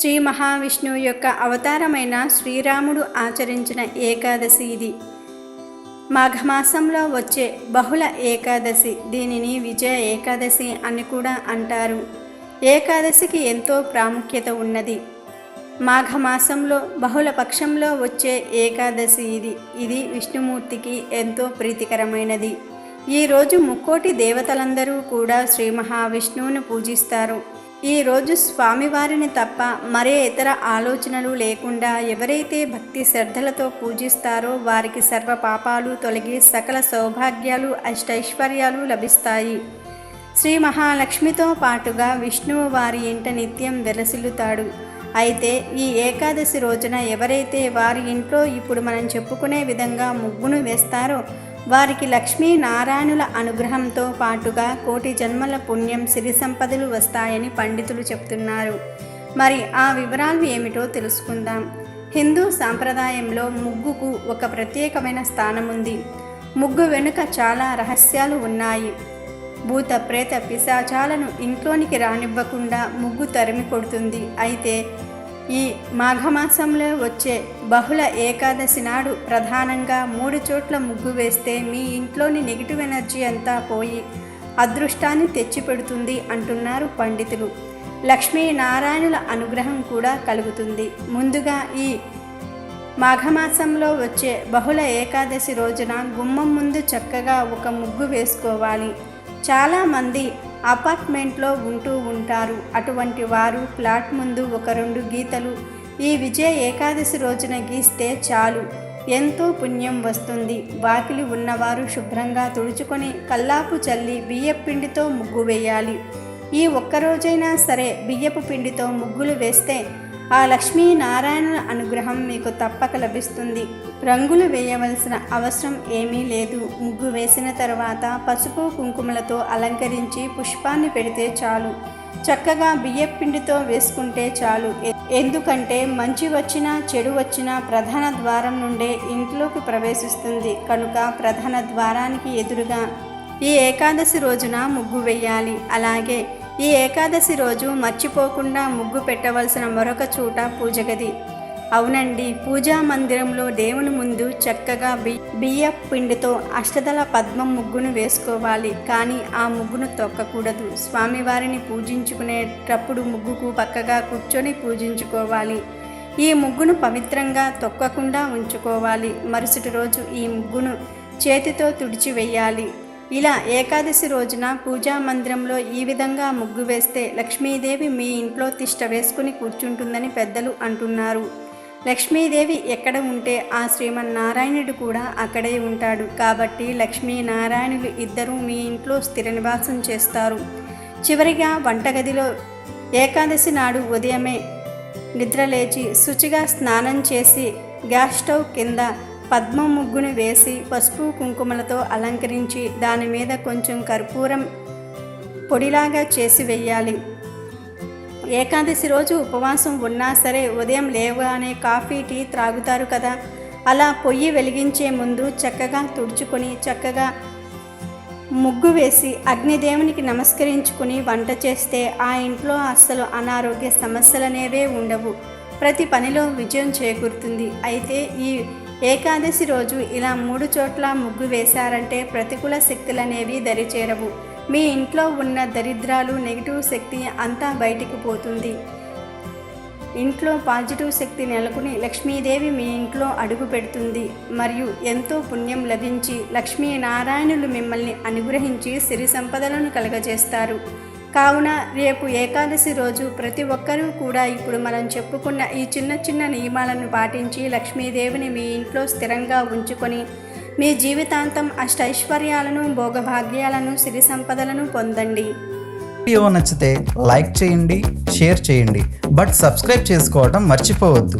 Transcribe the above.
శ్రీ మహావిష్ణువు యొక్క అవతారమైన శ్రీరాముడు ఆచరించిన ఏకాదశి ఇది. మాఘమాసంలో వచ్చే బహుళ ఏకాదశి దీనిని విజయ ఏకాదశి అని కూడా అంటారు. ఏకాదశికి ఎంతో ప్రాముఖ్యత ఉన్నది. మాఘమాసంలో బహుళ పక్షంలో వచ్చే ఏకాదశి ఇది. ఇది విష్ణుమూర్తికి ఎంతో ప్రీతికరమైనది. ఈరోజు ముక్కోటి దేవతలందరూ కూడా శ్రీ మహావిష్ణువును పూజిస్తారు. ఈరోజు స్వామివారిని తప్ప మరే ఇతర ఆలోచనలు లేకుండా ఎవరైతే భక్తి శ్రద్ధలతో పూజిస్తారో వారికి సర్వ పాపాలు తొలగి సకల సౌభాగ్యాలు అష్టైశ్వర్యాలు లభిస్తాయి. శ్రీ మహాలక్ష్మితో పాటుగా విష్ణువు వారి ఇంట నిత్యం వెలసిల్లుతాడు. అయితే ఈ ఏకాదశి రోజున ఎవరైతే వారి ఇంట్లో ఇప్పుడు మనం చెప్పుకునే విధంగా ముగ్గును వేస్తారో వారికి లక్ష్మీ నారాయణుల అనుగ్రహంతో పాటుగా కోటి జన్మల పుణ్యం సిరి సంపదలు వస్తాయని పండితులు చెప్తున్నారు. మరి ఆ వివరాలు ఏమిటో తెలుసుకుందాం. హిందూ సాంప్రదాయంలో ముగ్గుకు ఒక ప్రత్యేకమైన స్థానం ఉంది ముగ్గు వెనుక చాలా రహస్యాలు ఉన్నాయి. భూత ప్రేత పిశాచాలను ఇంట్లోనికి రానివ్వకుండా ముగ్గు తరిమి కొడుతుంది. అయితే ఈ మాఘమాసంలో వచ్చే బహుళ ఏకాదశి నాడు ప్రధానంగా మూడు చోట్ల ముగ్గు వేస్తే మీ ఇంట్లోని నెగిటివ్ ఎనర్జీ అంతా పోయి అదృష్టాన్ని తెచ్చిపెడుతుంది అంటున్నారు పండితులు. లక్ష్మీనారాయణుల అనుగ్రహం కూడా కలుగుతుంది. ముందుగా ఈ మాఘమాసంలో వచ్చే బహుళ ఏకాదశి రోజున గుమ్మం ముందు చక్కగా ఒక ముగ్గు వేసుకోవాలి. చాలామంది అపార్ట్మెంట్లో ఉంటూ ఉంటారు. అటువంటి వారు ఫ్లాట్ ముందు ఒక రెండు గీతలు ఈ విజయ ఏకాదశి రోజున గీస్తే చాలు. ఎంతో పుణ్యం వస్తుంది. వాకిలి ఉన్నవారు శుభ్రంగా తుడుచుకొని కల్లాపు చల్లి బియ్యపు పిండితో ముగ్గు వేయాలి. ఈ ఒక్కరోజైనా సరే బియ్యపు పిండితో ముగ్గులు వేస్తే ఆ లక్ష్మీనారాయణుల అనుగ్రహం మీకు తప్పక లభిస్తుంది. రంగులు వేయవలసిన అవసరం ఏమీ లేదు. ముగ్గు వేసిన తర్వాత పసుపు కుంకుమలతో అలంకరించి పుష్పాన్ని పెడితే చాలు. చక్కగా బియ్యపు పిండితో వేసుకుంటే చాలు. ఎందుకంటే మంచి వచ్చినా చెడు వచ్చినా ప్రధాన ద్వారం నుండే ఇంట్లోకి ప్రవేశిస్తుంది. కనుక ప్రధాన ద్వారానికి ఎదురుగా ఈ ఏకాదశి రోజున ముగ్గు వేయాలి. అలాగే ఈ ఏకాదశి రోజు మర్చిపోకుండా ముగ్గు పెట్టవలసిన మరొక చోట పూజగది అవునండి పూజా మందిరంలో దేవుని ముందు చక్కగా బి బియ్య పిండితో అష్టదళ పద్మం ముగ్గును వేసుకోవాలి. కానీ ఆ ముగ్గును తొక్కకూడదు. స్వామివారిని పూజించుకునేటప్పుడు ముగ్గుకు పక్కగా కూర్చొని పూజించుకోవాలి. ఈ ముగ్గును పవిత్రంగా తొక్కకుండా ఉంచుకోవాలి. మరుసటి రోజు ఈ ముగ్గును చేతితో తుడిచివేయాలి. ఇలా ఏకాదశి రోజున పూజా మందిరంలో ఈ విధంగా ముగ్గు వేస్తే లక్ష్మీదేవి మీ ఇంట్లో తిష్ట వేసుకుని కూర్చుంటుందని పెద్దలు అంటున్నారు. లక్ష్మీదేవి ఎక్కడ ఉంటే ఆ శ్రీమన్నారాయణుడు కూడా అక్కడే ఉంటాడు. కాబట్టి లక్ష్మీనారాయణులు ఇద్దరూ మీ ఇంట్లో స్థిర నివాసం చేస్తారు. చివరిగా వంటగదిలో ఏకాదశి నాడు ఉదయమే నిద్రలేచి శుచిగా స్నానం చేసి గ్యాస్ స్టవ్ కింద పద్మ ముగ్గును వేసి పసుపు కుంకుమలతో అలంకరించి దాని మీద కొంచెం కర్పూరం పొడిలాగా చేసి వెయ్యాలి. ఏకాదశి రోజు ఉపవాసం ఉన్నా సరే ఉదయం లేవగానే కాఫీ టీ త్రాగుతారు కదా. అలా పొయ్యి వెలిగించే ముందు చక్కగా తుడుచుకొని చక్కగా ముగ్గు వేసి అగ్నిదేవునికి నమస్కరించుకుని వంట చేస్తే ఆ ఇంట్లో అస్సలు అనారోగ్య సమస్యలనేవే ఉండవు. ప్రతి పనిలో విజయం చేకూరుతుంది. అయితే ఈ ఏకాదశి రోజు ఇలా మూడు చోట్ల ముగ్గు వేశారంటే ప్రతికూల శక్తులనేవి దరిచేరవు. మీ ఇంట్లో ఉన్న దరిద్రాలు నెగిటివ్ శక్తి అంతా బయటికి పోతుంది. ఇంట్లో పాజిటివ్ శక్తి నెలకొని లక్ష్మీదేవి మీ ఇంట్లో అడుగు పెడుతుంది. మరియు ఎంతో పుణ్యం లభించి లక్ష్మీనారాయణులు మిమ్మల్ని అనుగ్రహించి సిరి సంపదలను కలగజేస్తారు. కావున రేపు ఏకాదశి రోజు ప్రతి ఒక్కరూ కూడా ఇప్పుడు మనం చెప్పుకున్న ఈ చిన్న చిన్న నియమాలను పాటించి లక్ష్మీదేవిని మీ ఇంట్లో స్థిరంగా ఉంచుకొని మీ జీవితాంతం అష్టైశ్వర్యాలను భోగభాగ్యాలను సిరి సంపదలను పొందండి. వీడియో నచ్చితే లైక్ చేయండి షేర్ చేయండి బట్ సబ్స్క్రైబ్ చేసుకోవడం మర్చిపోవద్దు.